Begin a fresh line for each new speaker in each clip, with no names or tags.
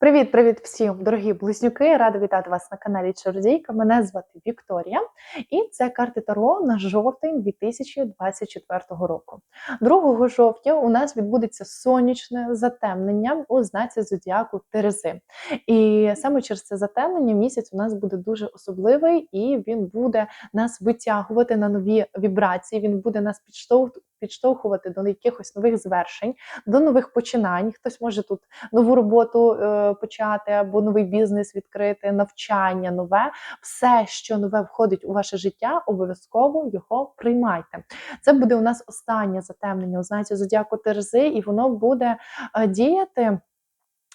Привіт-привіт всім, дорогі близнюки! Рада вітати вас на каналі Чордійка. Мене звати Вікторія, і це карти Таро на жовтень 2024 року. 2 жовтня у нас відбудеться сонячне затемнення у знаці зодіаку Терези. І саме через це затемнення місяць у нас буде дуже особливий, і він буде нас витягувати на нові вібрації. Він буде нас підштовхувати до якихось нових звершень, до нових починань. Хтось може тут нову роботу е, почати або новий бізнес відкрити, навчання нове. Все, що нове входить у ваше життя, обов'язково його приймайте. Це буде у нас останнє затемнення у знаці зодіаку Терези, і воно буде е, діяти.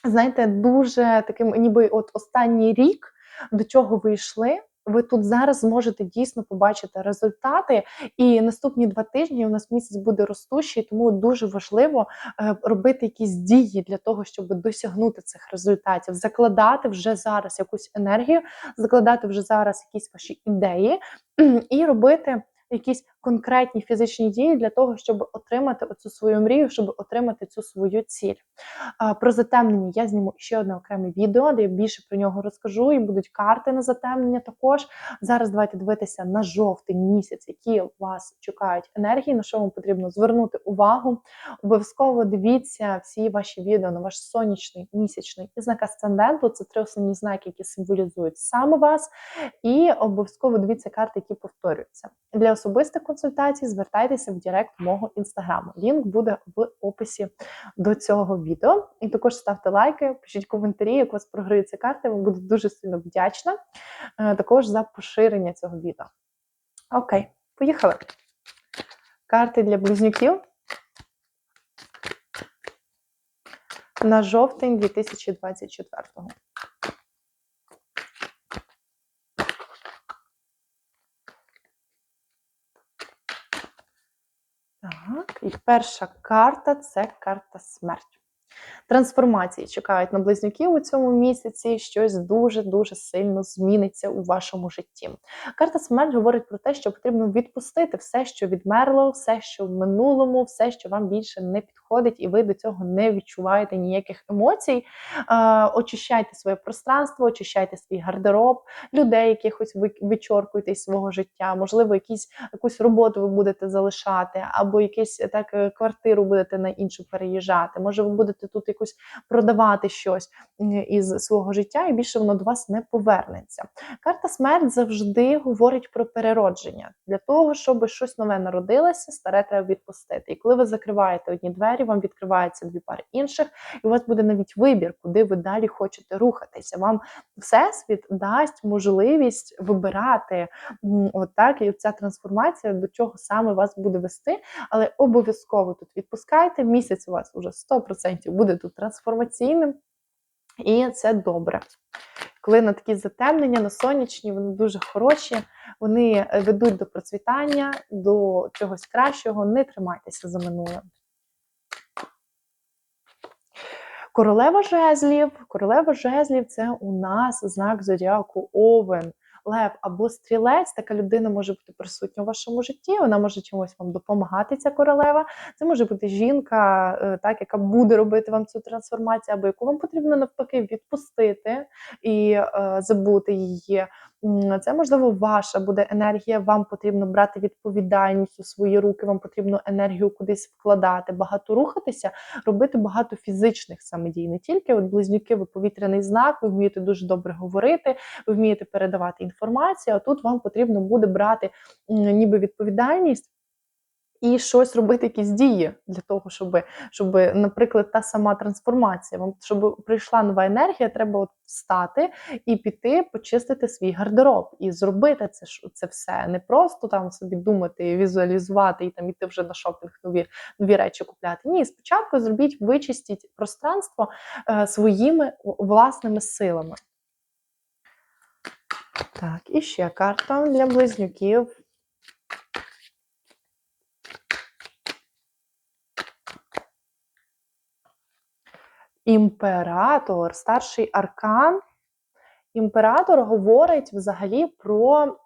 Знаєте, дуже таким, ніби от останній рік, до чого ви йшли, ви тут зараз зможете дійсно побачити результати. І наступні два тижні у нас місяць буде ростущий, тому дуже важливо е, робити якісь дії для того, щоб досягнути цих результатів, закладати вже зараз якусь енергію, закладати вже зараз якісь ваші ідеї і робити якісь конкретні фізичні дії для того, щоб отримати оцю свою мрію, щоб отримати цю свою ціль. Про затемнення я зніму ще одне окреме відео, де я більше про нього розкажу, і будуть карти на затемнення також. Зараз давайте дивитися на жовтий місяць, які вас чекають енергії, на що вам потрібно звернути увагу. Обов'язково дивіться всі ваші відео на ваш сонячний, місячний і знак асценденту. Це три основні знаки, які символізують саме вас. І обов'язково дивіться карти, які повторюються. Для особистих консультацій звертайтеся в Директ мого інстаграму. Лінк буде в описі до цього відео. І також ставте лайки, пишіть коментарі, як у вас програються карти. Я буду дуже сильно вдячна. Е, також за поширення цього відео. Окей, поїхали. Карти для близнюків. На жовтень 2024 року. Так, і перша карта це карта смерть. Трансформації чекають на близнюків у цьому місяці, щось дуже-дуже сильно зміниться у вашому житті. Карта смерть говорить про те, що потрібно відпустити все, що відмерло, все, що в минулому, все, що вам більше не підходить, і ви до цього не відчуваєте ніяких емоцій. Очищайте своє пространство, очищайте свій гардероб, людей, якихось ви вичоркуйте із свого життя, можливо, якісь якусь роботу ви будете залишати, або якусь так е, квартиру будете на іншу переїжджати. Може, ви будете тут якусь продавати щось із свого життя, і більше воно до вас не повернеться. Карта смерть завжди говорить про переродження. Для того, щоб щось нове народилося, старе треба відпустити. І коли ви закриваєте одні двері, вам відкриваються дві пари інших, і у вас буде навіть вибір, куди ви далі хочете рухатися. Вам всесвіт дасть можливість вибирати от і ця трансформація до чого саме вас буде вести, але обов'язково тут відпускайте. Місяць у вас вже 100% буде тут трансформаційним, і це добре. Коли на такі затемнення, на сонячні, вони дуже хороші, вони е, ведуть до процвітання, до чогось кращого, не тримайтеся за минулим. Королева жезлів. Королева жезлів це у нас знак зодіаку Овен лев або стрілець, така людина може бути присутня у вашому житті. Вона може чимось вам допомагати, ця королева. Це може бути жінка, е, так яка буде робити вам цю трансформацію, або яку вам потрібно навпаки відпустити і е, забути її. Це можливо ваша буде енергія. Вам потрібно брати відповідальність у свої руки. Вам потрібно енергію кудись вкладати, багато рухатися, робити багато фізичних саме дій. Не тільки от близнюки, ви повітряний знак, ви вмієте дуже добре говорити, ви вмієте передавати інформацію. А тут вам потрібно буде брати ніби відповідальність і щось робити, якісь дії для того, щоб, щоб, наприклад, та сама трансформація, вам щоб прийшла нова енергія, треба от встати і піти, почистити свій гардероб і зробити це це все. Не просто там собі думати, візуалізувати і там іти вже на шопінг нові нові речі купляти. Ні, спочатку зробіть, вичистіть пространство е, своїми власними силами. Так, і ще карта для близнюків. Імператор, старший аркан. Імператор говорить взагалі про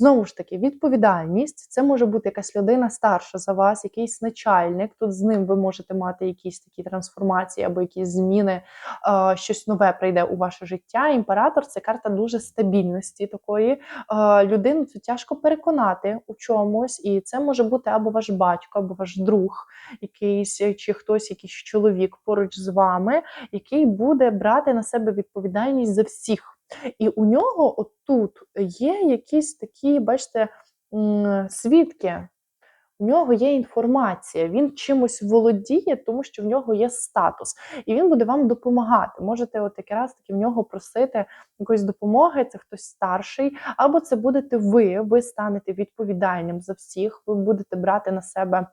Знову ж таки, відповідальність це може бути якась людина старша за вас, якийсь начальник. Тут з ним ви можете мати якісь такі трансформації або якісь зміни, щось нове прийде у ваше життя. Імператор це карта дуже стабільності такої. Людину це тяжко переконати у чомусь, і це може бути або ваш батько, або ваш друг, якийсь чи хтось, якийсь чоловік поруч з вами, який буде брати на себе відповідальність за всіх. І у нього отут є якісь такі, бачите, свідки. У нього є інформація, він чимось володіє, тому що в нього є статус, і він буде вам допомагати. Можете, от якраз таки в нього просити якоїсь допомоги, це хтось старший, або це будете ви, ви станете відповідальним за всіх, ви будете брати на себе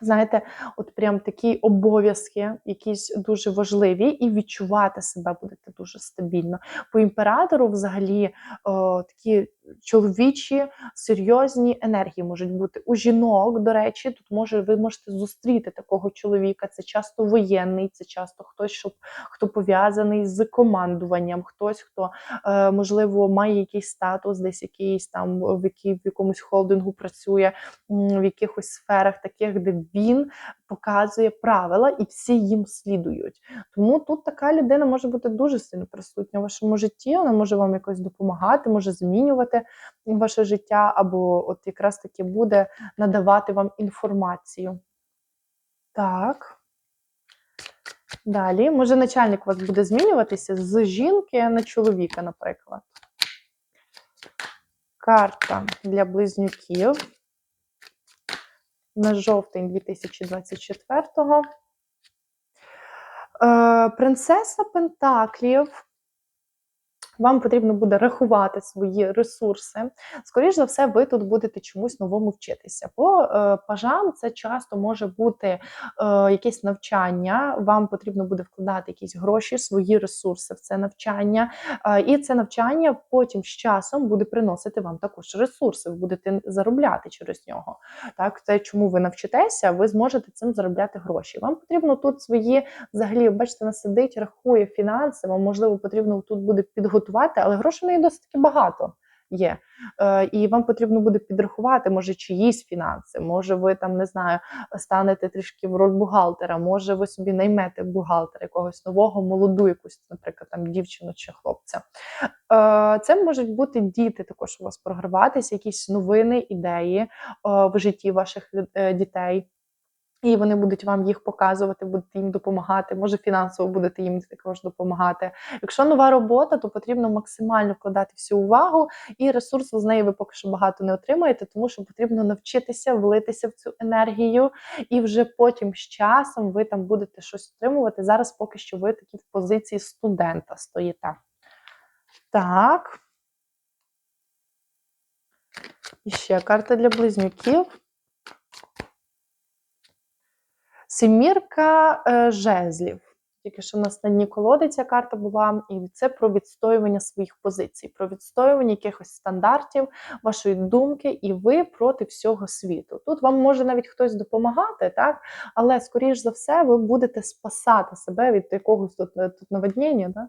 знаєте, от прям такі обов'язки, якісь дуже важливі, і відчувати себе будете дуже стабільно. По імператору, взагалі, о, такі чоловічі серйозні енергії можуть бути у жінок. До речі, тут може ви можете зустріти такого чоловіка. Це часто воєнний, це часто хтось, щоб хто пов'язаний з командуванням, хтось, хто е, можливо має якийсь статус, десь якийсь там в який в якомусь холдингу працює, в якихось сферах, таких, де він показує правила і всі їм слідують. Тому тут така людина може бути дуже сильно присутня в вашому житті. Вона може вам якось допомагати, може змінювати ваше життя, або от якраз таки буде надавати вам інформацію. Так. Далі, може, начальник у вас буде змінюватися з жінки на чоловіка, наприклад. Карта для близнюків на жовтень 2024-го. Е, принцеса Пентаклів вам потрібно буде рахувати свої ресурси. Скоріше за все, ви тут будете чомусь новому вчитися. По е, пажам це часто може бути е, якесь навчання, вам потрібно буде вкладати якісь гроші, свої ресурси в це навчання. Е, і це навчання потім з часом буде приносити вам також ресурси, ви будете заробляти через нього. Так, Це чому ви навчитеся, ви зможете цим заробляти гроші. Вам потрібно тут свої, взагалі, бачите, вона сидить, рахує фінанси, вам можливо потрібно тут буде підготувати інвестувати, але грошей неї досить таки багато є. Е, І вам потрібно буде підрахувати, може, чиїсь фінанси, може, ви там не знаю, станете трішки в роль бухгалтера, може, ви собі наймете бухгалтера якогось нового, молоду, якусь, наприклад, там дівчину чи хлопця. Е, Це можуть бути діти, також у вас програватися, якісь новини, ідеї е, в житті ваших е, дітей. І вони будуть вам їх показувати, будете їм допомагати. Може, фінансово будете їм також допомагати. Якщо нова робота, то потрібно максимально вкладати всю увагу, і ресурсу з неї ви поки що багато не отримаєте, тому що потрібно навчитися влитися в цю енергію, і вже потім з часом ви там будете щось отримувати. Зараз поки що ви такі в позиції студента стоїте. Так. І ще карта для близнюків. Семірка е, жезлів. Тільки що нас на дні колоди ця карта була, і це про відстоювання своїх позицій, про відстоювання якихось стандартів, вашої думки, і ви проти всього світу. Тут вам може навіть хтось допомагати, так? але, скоріш за все, ви будете спасати себе від якогось тут, е, наводнення. Так?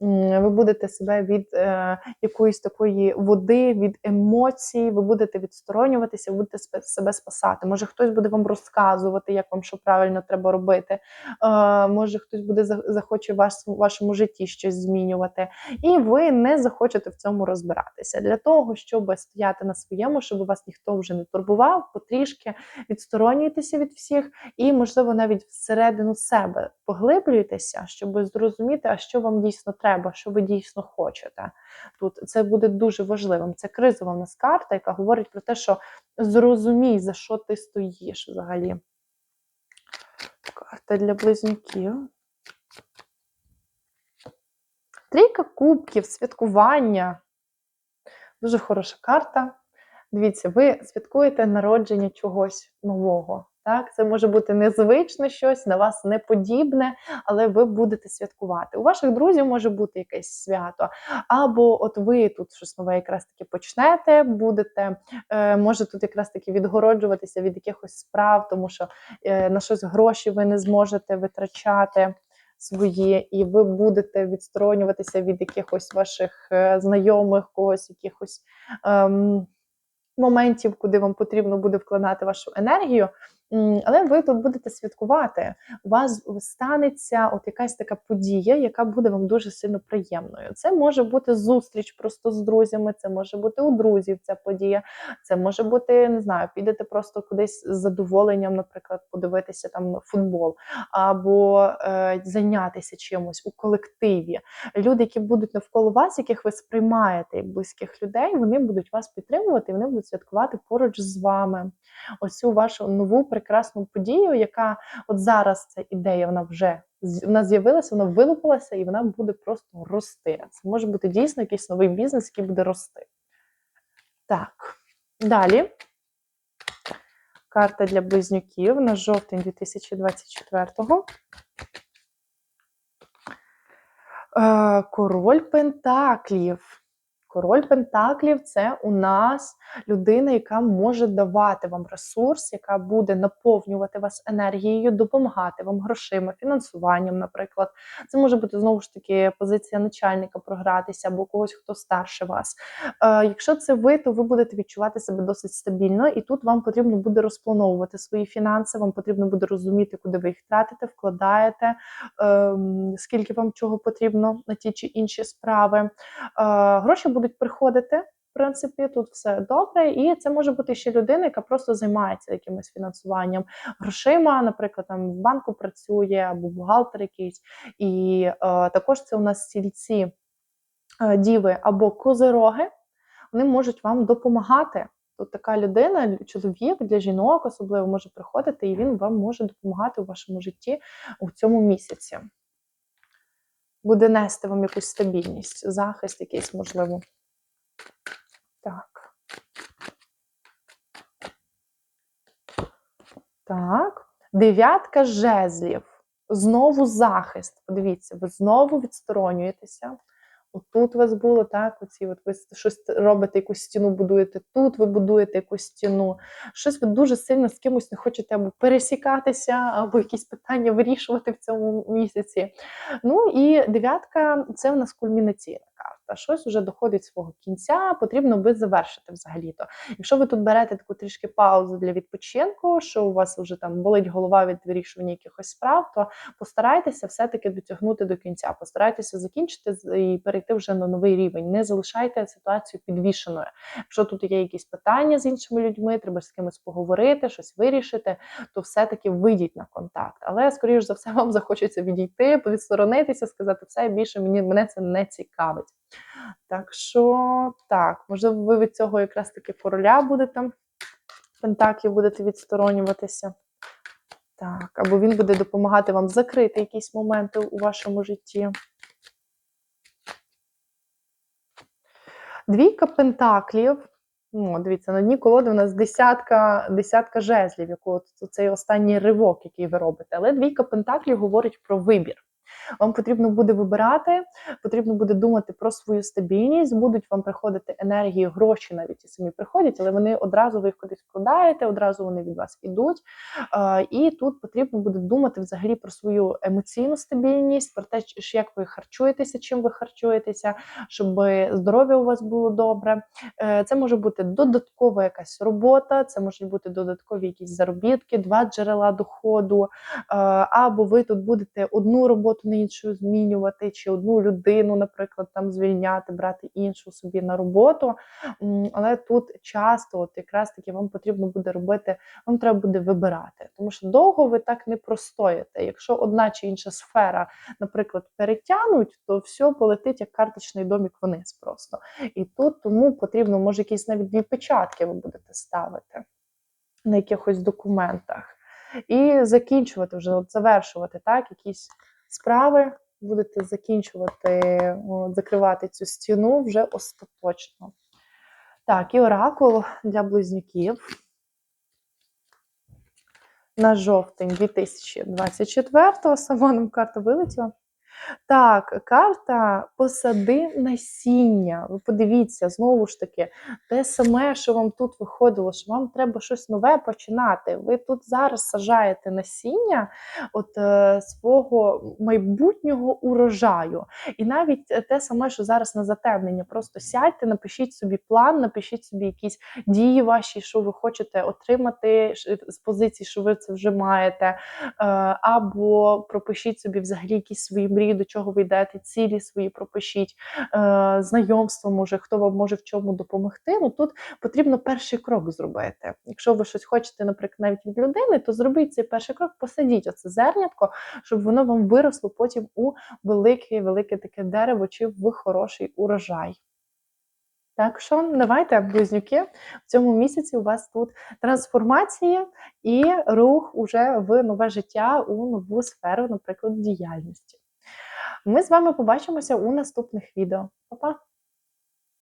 Ви будете себе від е, якоїсь такої води, від емоцій, ви будете відсторонюватися, будете себе спасати. Може, хтось буде вам розказувати, як вам що правильно треба робити. Е, може, хтось буде захоче в вашому житті щось змінювати, і ви не захочете в цьому розбиратися. Для того, щоб стояти на своєму, щоб вас ніхто вже не турбував, потрішки відсторонюйтеся від всіх, і, можливо, навіть всередину себе поглиблюйтеся, щоб зрозуміти, а що вам дійсно треба треба, що ви дійсно хочете. Тут це буде дуже важливим. Це кризова в нас карта, яка говорить про те, що зрозумій, за що ти стоїш взагалі. Карта для близнюків. Трійка кубків, святкування. Дуже хороша карта. Дивіться, ви святкуєте народження чогось нового. Так, Це може бути незвично щось, на вас не подібне, але ви будете святкувати. У ваших друзів може бути якесь свято. Або от ви тут щось нове якраз таки почнете, будете, е, може тут якраз таки відгороджуватися від якихось справ, тому що е, на щось гроші ви не зможете витрачати. свої, і ви будете відсторонюватися від якихось ваших е, знайомих, когось якихось ем, моментів, куди вам потрібно буде вкладати вашу енергію. Але ви тут будете святкувати. У вас станеться от якась така подія, яка буде вам дуже сильно приємною. Це може бути зустріч просто з друзями, це може бути у друзів ця подія, це може бути, не знаю, підете просто кудись з задоволенням, наприклад, подивитися там футбол, або е, зайнятися чимось у колективі. Люди, які будуть навколо вас, яких ви сприймаєте близьких людей, вони будуть вас підтримувати, вони будуть святкувати поруч з вами. Ось цю вашу нову прекрасну подію, яка от зараз ця ідея, вона вже вона з'явилася, вона вилупилася і вона буде просто рости. Це може бути дійсно якийсь новий бізнес, який буде рости. Так, далі. Карта для близнюків на жовтень 2024-го. Е, Король Пентаклів. Король Пентаклів це у нас людина, яка може давати вам ресурс, яка буде наповнювати вас енергією, допомагати вам грошима, фінансуванням, наприклад. Це може бути знову ж таки позиція начальника програтися або когось, хто старше вас. Е, якщо це ви, то ви будете відчувати себе досить стабільно, і тут вам потрібно буде розплановувати свої фінанси, вам потрібно буде розуміти, куди ви їх тратите, вкладаєте, ем, скільки вам чого потрібно на ті чи інші справи. Е, гроші будуть приходити. В принципі, тут все добре, і це може бути ще людина, яка просто займається якимось фінансуванням грошима, наприклад, там в банку працює або бухгалтер якийсь. І е, також це у нас стільці е, діви або козироги, вони можуть вам допомагати. Тут така людина, чоловік для жінок особливо може приходити, і він вам може допомагати у вашому житті у цьому місяці. Буде нести вам якусь стабільність, захист якийсь можливо. Так. Так. Дев'ятка жезлів. Знову захист. Подивіться, ви знову відсторонюєтеся. Отут у вас було так, оці от ви щось робите, якусь стіну будуєте, тут ви будуєте якусь стіну. Щось ви дуже сильно з кимось не хочете або пересікатися, або якісь питання вирішувати в цьому місяці. Ну і дев'ятка це в нас кульмінаційна карта. Щось вже доходить свого кінця, потрібно би завершити взагалі-то. Якщо ви тут берете таку трішки паузу для відпочинку, що у вас вже там болить голова від вирішування якихось справ, то постарайтеся все-таки дотягнути до кінця. Постарайтеся закінчити і перейти вже на новий рівень. Не залишайте ситуацію підвішеною. Якщо тут є якісь питання з іншими людьми, треба з кимось поговорити, щось вирішити, то все-таки вийдіть на контакт. Але, скоріш за все, вам захочеться відійти, відсторонитися, сказати, все більше мені мене це не цікавить. Так що так, можливо, ви від цього якраз таки короля будете пентаклів будете відсторонюватися. Так, або він буде допомагати вам закрити якісь моменти у вашому житті. Двійка пентаклів. Ну, дивіться, на дні колоди у нас десятка, десятка жезлів, яку цей останній ривок, який ви робите. Але двійка пентаклів говорить про вибір. Вам потрібно буде вибирати, потрібно буде думати про свою стабільність, будуть вам приходити енергії, гроші навіть і самі приходять, але вони одразу ви їх кудись вкладаєте, одразу вони від вас ідуть. І тут потрібно буде думати взагалі про свою емоційну стабільність, про те, як ви харчуєтеся, чим ви харчуєтеся, щоб здоров'я у вас було добре. Е, Це може бути додаткова якась робота, це можуть бути додаткові якісь заробітки, два джерела доходу, або ви тут будете одну роботу на іншу змінювати, чи одну людину, наприклад, там звільняти, брати іншу собі на роботу. Але тут часто, от якраз таки, вам потрібно буде робити, вам треба буде вибирати, тому що довго ви так не простоїте. Якщо одна чи інша сфера, наприклад, перетягнуть, то все полетить як карточний домік вниз просто. І тут тому потрібно, може, якісь навіть дві печатки ви будете ставити на якихось документах. І закінчувати вже, от завершувати так, якісь справи, будете закінчувати, закривати цю стіну вже остаточно. Так, і оракул для близнюків на жовтень 2024-го. Сама нам карта вилетіла. Так, карта посади насіння. Ви подивіться, знову ж таки, те саме, що вам тут виходило, що вам треба щось нове починати. Ви тут зараз сажаєте насіння от, е, свого майбутнього урожаю. І навіть е, те саме, що зараз на затемнення, просто сядьте, напишіть собі план, напишіть собі якісь дії ваші, що ви хочете отримати з позиції, що ви це вже маєте. Е, або пропишіть собі взагалі якісь свої мрії, до чого ви йдете, цілі свої пропишіть, е, знайомство може, хто вам може в чому допомогти. Ну тут потрібно перший крок зробити. Якщо ви щось хочете, наприклад, навіть від людини, то зробіть цей перший крок, посадіть оце зернятко, щоб воно вам виросло потім у велике, велике таке дерево чи в хороший урожай. Так що давайте, близнюки, в цьому місяці у вас тут трансформація і рух уже в нове життя, у нову сферу, наприклад, діяльності. Ми з вами побачимося у наступних відео. Па-па!